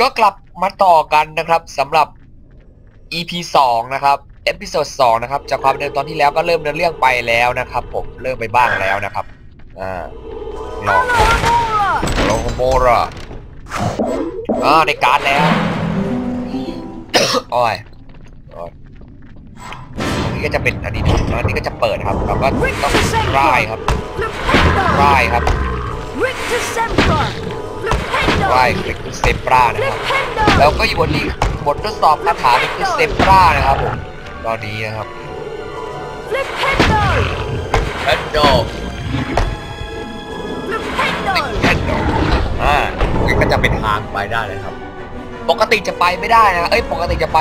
ก็กลับมาต่อกันนะครับสำหรับ EP 2 นะครับเอพิโซด2นะครับ จากความเดิมตอนที่แล้วก็เริ่มเดินเรื่องไปแล้วนะครับ ผมเริ่มไปบ้างแล้วนะครับอ่าลองลองโมระอ่าในการดแล้วโอ้ยโอ้ยอันนี้ก็จะเป็นอันนี้นะอันนี้ก็จะเปิดครับเราก็ต้องร่ายครับร่ายครับ ร่ายคลิกเซปรานะครับ แล้วก็อยู่บนนี้บททดสอบคาถาเป็นคริสเซปรานะครับผมตอนนี้นะครับแอนโดแอนโดอ่านี่ก็จะเป็นทางไปได้เลยครับ ปกติจะไปไม่ได้นะเอ้ยปกติจะไป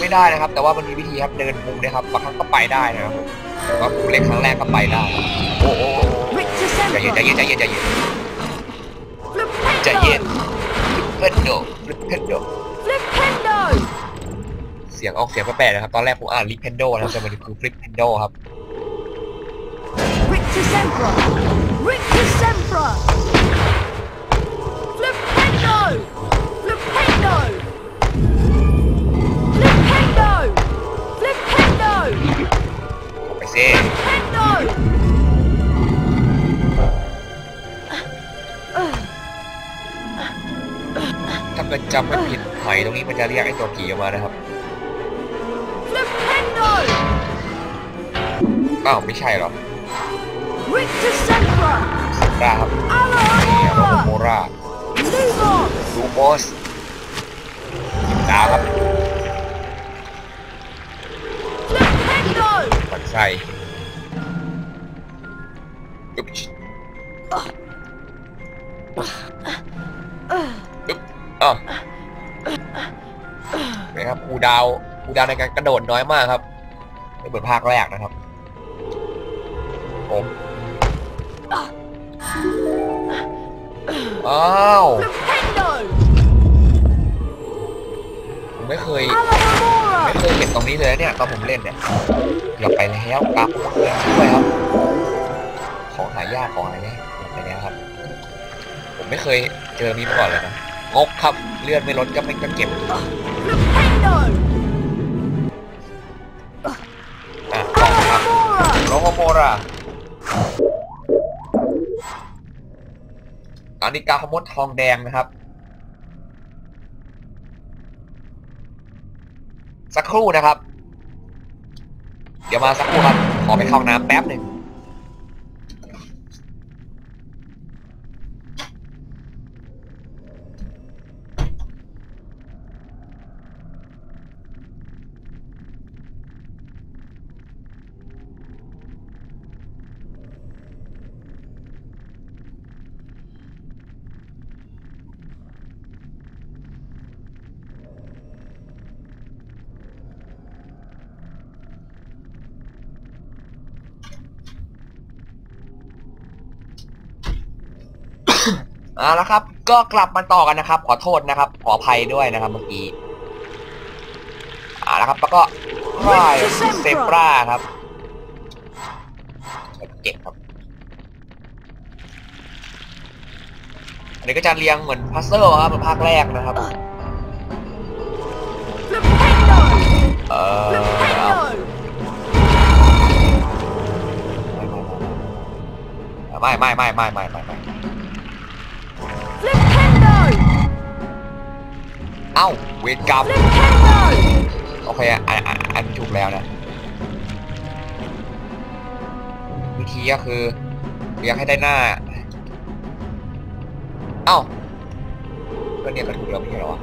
ไม่ได้นะครับ แต่ว่ามันมีวิธีครับเดินมุมนะครับบางครั้งก็ไปได้นะครับผมก็เล่นครั้งแรกก็ไปได้โอ้โหใจเย็นใจเย็นใจเย็นใจเย็น ใจเย็นเพนโดเพนโดเสียงออกเสียงแปลกๆนะครับ ตอนแรกผมอ่านลิเพนโดนะครับแต่มันคือฟลิปเพนโดครับไป ถ้าเกิดจำไม่ผิดไหตรงนี้มันจะเรียกไอ้ตัวผีออกมานะครับอ้าวไม่ใช่เหรอซาร่าครับนี่โรโมราลูโมสดาวครับฝันไส้อึ๊บ อ้าวนะครับครูดาวครูดาวในการกระโดดน้อยมากครับไม่เหมือนภาคแรกนะครับผมอ้าวผมไม่เคยไม่เคยเห็นตรงนี้เลยเนี่ยตอนผมเล่นเนี่ยเกือบไปแล้วกราฟเกือบช่วยครับ ของหายากของหายากเกือบไปแล้วครับ ผมไม่เคยเจอมีมาก่อนเลยนะ งกครับเลื่อนไม่ลดก็ไม่ก็เก็บอะกล่องครับโลโกโมราอันนี้กาขมดทองแดงนะครับ สักครู่นะครับ เดี๋ยวมาสักครู่ครับ ขอไปเข้าน้ำแป๊บหนึ่ง เอาละครับ ก็กลับมาต่อกันนะครับ ขอโทษนะครับ ขออภัยด้วยนะครับเมื่อกี้เอาละครับ แล้วก็ไรเซปราครับเก็บครับ อันนี้ก็จะเรียงเหมือนพัซเซิลครับเหมือนภาคแรกนะครับ เออเอาไม่ไม่ไม่ไม่ไม่ไม่ไม่ เอ้าเวรกรรมโอเคอะอันอันอันถูกแล้วนะวิธีก็คือเรียงให้ได้หน้า เอ้าก็เนี่ยก็ถูกแล้วไม่ใช่เหรอ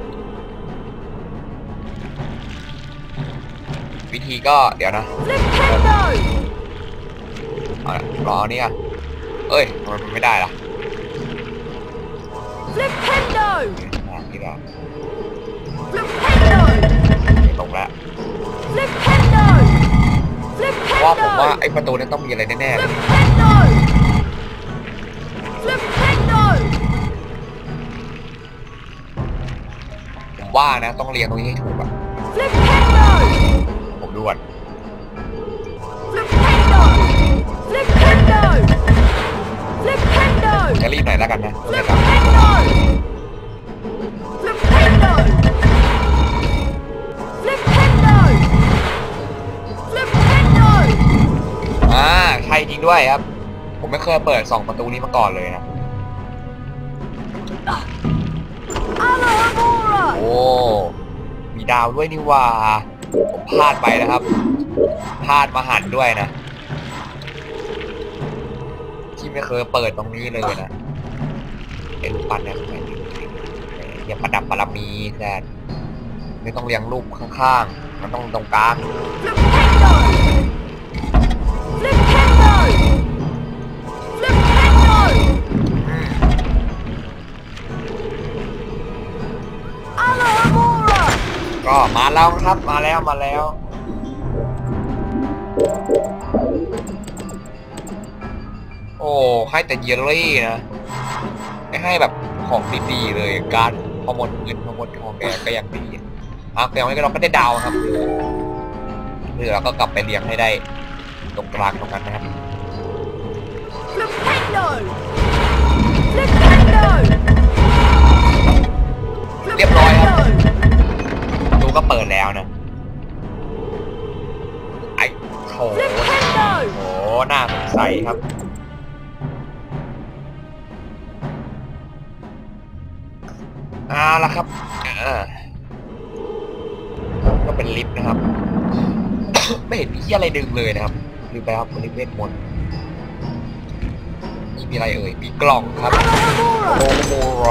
วิธีก็เดี๋ยวนะเอาละรออันนี้อะเอ้ยทำไมมันไม่ได้ล่ะอะนี่ละ ว่าผมว่าไอ้ประตูเนี้ต้องมีอะไรแน่ๆเลยผมว่านะต้องเรียงตรงนี้ให้ถูกอะผมดูก่อนจะรีบหน่อยแล้วกันนะ ด้วยครับ ผมไม่เคยเปิดสองประตูนี้มาก่อนเลยนะ โอ้ มีดาวด้วยนี่ว่า ผมพลาดไปนะครับ พลาดมาหันด้วยนะ ที่ไม่เคยเปิดตรงนี้เลยนะไอ้ลูกปั้นเนี่ยทำไมอย่าประดับปรมีแทนไม่ต้องเลี้ยงลูกข้างๆ มันต้องตรงกลาง Flip ก็มาแล้วครับมาแล้วมาแล้ว โอ้ให้แต่เยลลี่นะไม่ให้แบบของดีๆเลยการพอหมดเงินพอหมดทองแกก็ยังดีอะแต่ไม่ก็เราก็ได้ดาวครับเหลือเราก็กลับไปเลี้ยงให้ได้ ตรงกลางตรงนั้นนะครับ Flipendo! Flipendo! เรียบร้อยครับประตูก็เปิดแล้วนะ ไอ้โถ Flipendo! โหน่าสงสัยครับ เอาละครับอ่าก็เป็นลิฟต์นะครับ ไม่เห็นมีที่อะไรดึงเลยนะครับลืมไปครับลิฟต์เวทมนต์นี่ มีอะไรเอ่ยมีกล่องครับโอโมร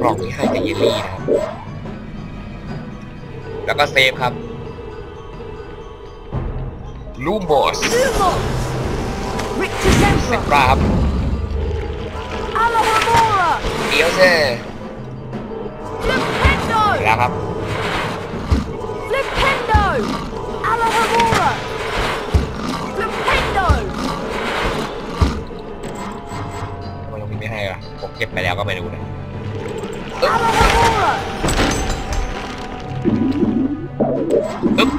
กล่องที่ให้กับเยลลี่นะครับ แล้วก็เซฟครับลูมอสเซฟราครับเดี๋ยวเซ่แล้วครับ Flipendo! Alohomora! ผมเก็บไปแล้วก็ไม่รู้นะ Alohomora! อึ๊บ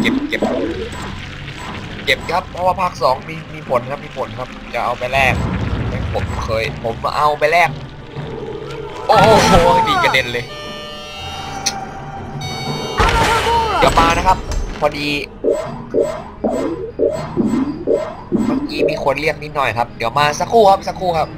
เก็บเก็บเก็บครับ เพราะว่าภาคสองมีมีผลครับมีผลครับจะเอาไปแลกผมเคย ผมมาเอาไปแลกโอ้โหดีกระเด็นเลยเดี๋ยว Alohomora! มานะครับ พอดีเมื่อกี้มีคนเรียกนิดหน่อยครับ เดี๋ยวมาสักครู่ครับสักครู่ครับ